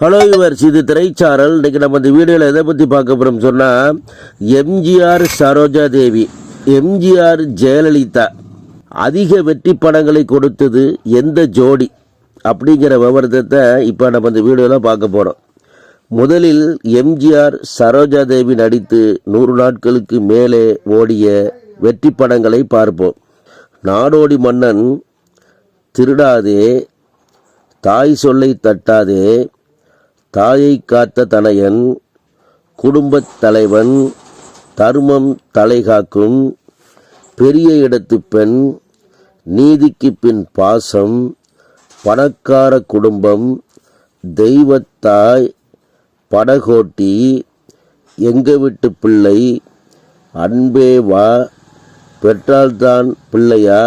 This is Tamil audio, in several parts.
ஹலோ யுவர்ஸ் இது திரைச்சாரல். இன்னைக்கு நம்ம இந்த வீடியோவில் எதை பற்றி பார்க்க போகிறோம் சொன்னால் எம்ஜிஆர் சரோஜா தேவி எம்ஜிஆர் ஜெயலலிதா அதிக வெற்றி படங்களை கொடுத்தது எந்த ஜோடி அப்படிங்கிற விவரத்தை இப்போ நம்ம இந்த வீடியோவில் பார்க்க போகிறோம் முதலில் எம்ஜிஆர் சரோஜா தேவி நடித்து நூறு நாட்களுக்கு மேலே ஓடிய வெற்றி படங்களை பார்ப்போம். நாடோடி மன்னன் திருடாதே தாய் சொல்லை தட்டாதே தாயை காத்த தனையன் குடும்பத் தலைவன் தர்மம் தலைகாக்கும் பெரிய இடத்து பெண் நீதிக்கு பின் பாசம் பணக்கார குடும்பம் தெய்வத்தாய் படகோட்டி எங்க வீட்டு பிள்ளை அன்பே வா பெற்றால்தான் பிள்ளையா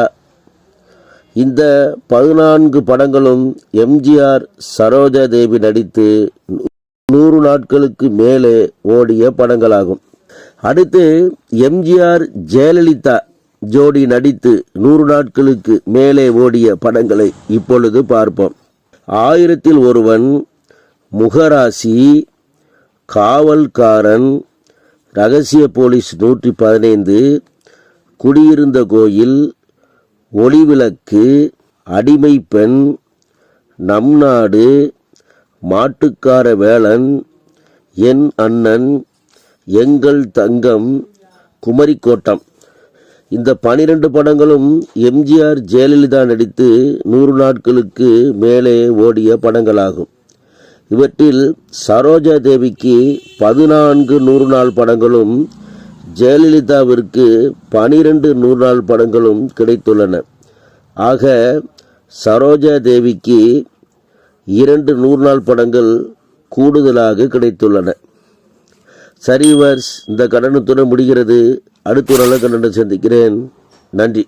இந்த பதினான்கு படங்களும் எம்ஜிஆர் சரோஜா தேவி நடித்து நூறு நாட்களுக்கு மேலே ஓடிய படங்களாகும். அடுத்து எம்ஜிஆர் ஜெயலலிதா ஜோடி நடித்து நூறு நாட்களுக்கு மேலே ஓடிய படங்களை இப்பொழுது பார்ப்போம். ஆயிரத்தில் ஒருவன் முகராசி காவல்காரன் ரகசிய போலீஸ் நூற்றி பதினைந்து குடியிருந்த கோயில் ஒளிவிளக்கு அடிமை பெண் நம் நாடு மாட்டுக்கார வேளன் என் அண்ணன் எங்கள் தங்கம் குமரிக்கோட்டம். இந்த பனிரெண்டு படங்களும் எம்ஜிஆர் ஜெயலலிதா நடித்து நூறு நாட்களுக்கு மேலே ஓடிய படங்களாகும். இவற்றில் சரோஜா தேவிக்கு பதினான்கு நூறு நாள் படங்களும் ஜெயலலிதாவிற்கு பனிரெண்டு நூறு நாள் படங்களும் கிடைத்துள்ளன. ஆக சரோஜா தேவிக்கு இரண்டு நூறு நாள் படங்கள் கூடுதலாக கிடைத்துள்ளன. சரிவர்ஸ் இந்த கடனத்துடன் முடிகிறது. அடுத்த ஒரு நல்ல சந்திக்கிறேன். நன்றி.